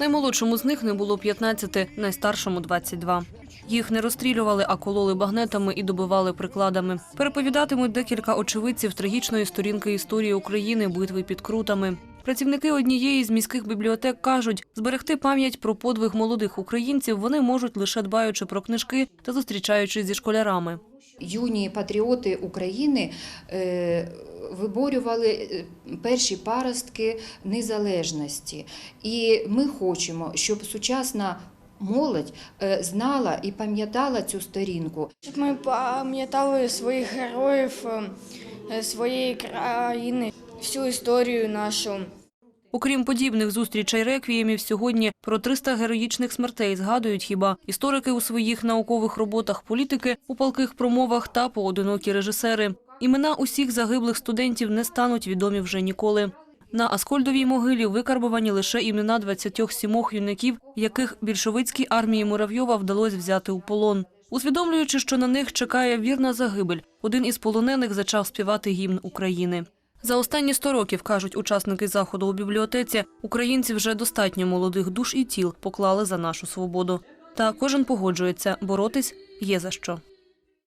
Наймолодшому з них не було 15, найстаршому 22. Їх не розстрілювали, а кололи багнетами і добивали прикладами. Переповідатимуть декілька очевидців трагічної сторінки історії України битви під крутами. Працівники однієї з міських бібліотек кажуть, зберегти пам'ять про подвиг молодих українців вони можуть лише дбаючи про книжки та зустрічаючись зі школярами. Юні патріоти України е, виборювали е, перші паростки незалежності. І ми хочемо, щоб сучасна молодь е, знала і пам'ятала цю сторінку. Щоб ми пам'ятали своїх героїв е, своєї країни, всю історію нашу. Окрім подібних зустрічей реквіємів, сьогодні про 300 героїчних смертей згадують хіба історики у своїх наукових роботах, політики у палких промовах та поодинокі режисери. Імена усіх загиблих студентів не стануть відомі вже ніколи. На Аскольдовій могилі викарбовані лише імена 27 юнаків, яких більшовицькій армії Муравйова вдалося взяти у полон. Усвідомлюючи, що на них чекає вірна загибель, один із полонених зачав співати гімн України. За останні 100 років, кажуть учасники заходу у бібліотеці, українці вже достатньо молодих душ і тіл поклали за нашу свободу. Та кожен погоджується, боротись є за що.